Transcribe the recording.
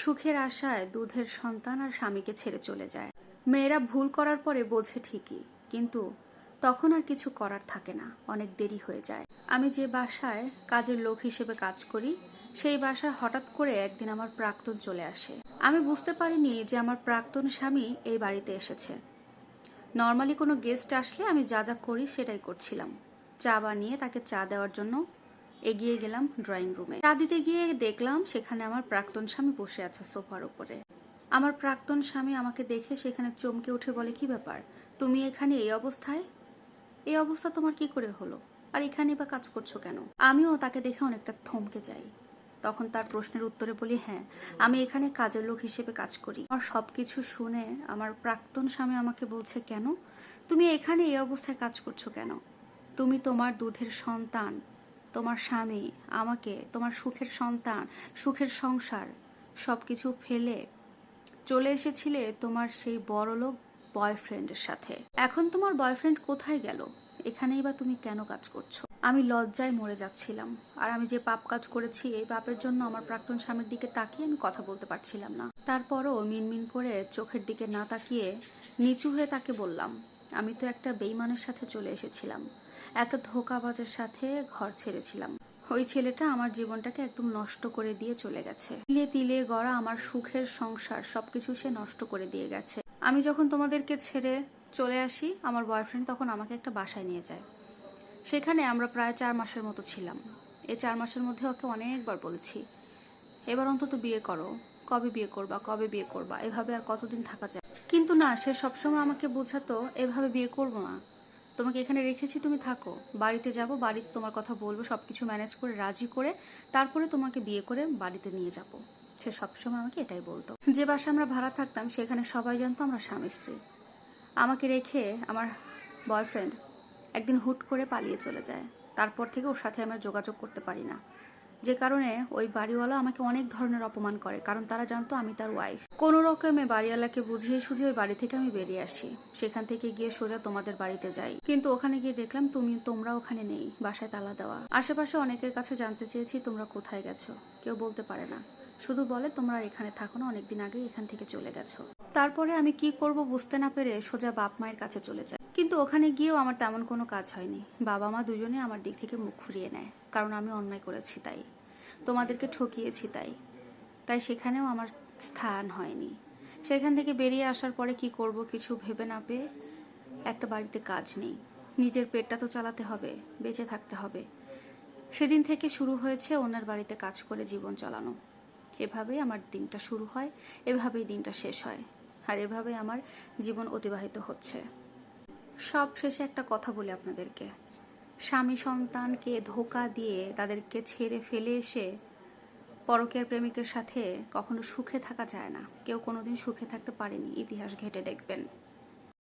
সুখের আশায় দুধের সন্তান আর স্বামীকে ছেড়ে চলে যায়। মেয়েরা ভুল করার পরে বোঝে ঠিকই, কিন্তু তখন আর কিছু করার থাকে না, অনেক দেরি হয়ে যায়। আমি যে বাসায় কাজের লোক হিসেবে কাজ করি, সেই বাসায় হঠাৎ করে একদিন আমার প্রাক্তন চলে আসে। আমি বুঝতে পারিনি যে আমার প্রাক্তন স্বামী এই বাড়িতে এসেছে। নর্মালি কোনো গেস্ট আসলে আমি যা যা করি সেটাই করছিলাম। চা বানিয়ে তাকে চা দেওয়ার জন্য এগিয়ে গেলাম ড্রয়িং রুমে চা দিতে গিয়ে দেখলাম সেখানে আমার প্রাক্তন স্বামী বসে আছে সোফার উপরে। আমার প্রাক্তন স্বামী আমাকে দেখে সেখানে চমকে উঠে বলে, কি ব্যাপার? তুমি এখানে এই অবস্থায়? এই অবস্থা তোমার কি করে হলো? আর এখানে বা কাজ করছ কেন? আমিও তাকে দেখে অনেকটা থমকে যাই। তখন তার প্রশ্নের উত্তরে বলি হ্যাঁ আমি এখানে কাজের লোক হিসেবে কাজ করি। আমার সবকিছু শুনে আমার প্রাক্তন স্বামী আমাকে বলছে, কেন? তুমি এখানে এই অবস্থায় কাজ করছ কেন? তুমি তোমার দুধের সন্তান। তোমার স্বামী, আমাকে, তোমার সুখের সন্তান, সুখের সংসার, সবকিছু ফেলে চলে এসেছিলে তোমার সেই বড়লোক বয়ফ্রেন্ডের সাথে। এখন তোমার বয়ফ্রেন্ড কোথায় গেল? এখানেই বা তুমি কেন কাজ করছ? আমি লজ্জায় মরে যাচ্ছিলাম, আর আমি যে পাপ কাজ করেছি, এই পাপের জন্য আমার প্রাক্তন স্বামীর দিকে তাকিয়ে আমি কথা বলতে পারছিলাম না। তারপরও মিনমিন করে চোখের দিকে না তাকিয়ে নিচু হয়ে তাকে বললাম, আমি তো একটা বেইমানের সাথে চলে এসেছিলাম। একটা ধোকাবাজের সাথে ঘর ছেড়েছিলাম। ওই ছেলেটা আমার জীবনটাকে একদম নষ্ট করে দিয়ে চলে গেছে। তিলে তিলে গড়া আমার সুখের সংসার, সবকিছু সে নষ্ট করে দিয়ে গেছে। আমি যখন তোমাদেরকে ছেড়ে চলে আসি, আমার বয়ফ্রেন্ড তখন আমাকে একটা বাসায় নিয়ে যায়। সেখানে আমরা প্রায় চার মাসের মতো ছিলাম। এই চার মাসের মধ্যে ওকে অনেকবার বলেছি, এবার অন্তত বিয়ে করো। কবে বিয়ে করবা? কবে বিয়ে করবা? এভাবে আর কতদিন থাকা যায়? কিন্তু না, সে সবসময় আমাকে বোঝাতো, এভাবে বিয়ে করব না। তোমাকে এখানে রেখেছি, তুমি থাকো। বাড়িতে যাব, বাড়িতে তোমার কথা বলব সব কিছু ম্যানেজ করে, রাজি করে, তারপরে তোমাকে বিয়ে করে বাড়িতে নিয়ে যাব। সে সবসময় আমাকে এটাই বলতো। যে বাসায় আমরা ভাড়া থাকতাম, সেখানে সবাই জানতো আমরা স্বামী, স্ত্রী। আমাকে রেখে আমার বয়ফ্রেন্ড একদিন হুট করে পালিয়ে চলে যায়। তারপর থেকে ওর সাথে আমরা যোগাযোগ করতে পারি না। যে কারণে ওই বাড়িওয়ালা আমাকে অনেক ধরনের অপমান করে, কারণ তারা জানতো আমি তার ওয়াইফ কোনো রকমে বাড়িওয়ালাকে বুঝিয়ে সুঝিয়ে ওই বাড়ি থেকে আমি বেরিয়ে আসি। সেখান থেকে গিয়ে সোজা তোমাদের বাড়িতে যাই। কিন্তু ওখানে গিয়ে দেখলাম তুমি, তোমরা ওখানে নেই, বাসায় তালা দেওয়া। আশেপাশে অনেকের কাছে জানতে চেয়েছি তোমরা কোথায় গেছো, কেউ বলতে পারে না। শুধু বলে তোমরা এখানে থাকো না, অনেকদিন আগেই এখান থেকে চলে গেছো। তারপরে আমি কি করব বুঝতে না পেরে সোজা বাপ মায়ের কাছে চলে যাই। কিন্তু ওখানে গিয়েও আমার তেমন কোনো কাজ হয়নি। বাবা মা দুজনে আমার দিক থেকে মুখ ফুরিয়ে নেয়, কারণ আমি অন্যায় করেছি তাই। তোমাদেরকে ঠকিয়েছি তাই। তাই সেখানেও আমার স্থান হয়নি। সেখান থেকে বেরিয়ে আসার পরে কি করব কিছু ভেবে না পেয়ে একটা বাড়িতে কাজ নেই। নিজের পেটটা তো চালাতে হবে, বেঁচে থাকতে হবে। সেদিন থেকে শুরু হয়েছে ওনার বাড়িতে কাজ করে জীবন চালানো। এভাবেই আমার দিনটা শুরু হয়, এভাবেই দিনটা শেষ হয়, আর এভাবেই আমার জীবন অতিবাহিত হচ্ছে। সব শেষে একটা কথা বলি আপনাদেরকে। স্বামী সন্তানকে ধোকা দিয়ে তাদেরকে ছেড়ে ফেলে এসে পরকের প্রেমিকের সাথে কখনো সুখে থাকা যায় না। কেউ কোনোদিন সুখে থাকতে পারেনি, ইতিহাস ঘেটে দেখবেন।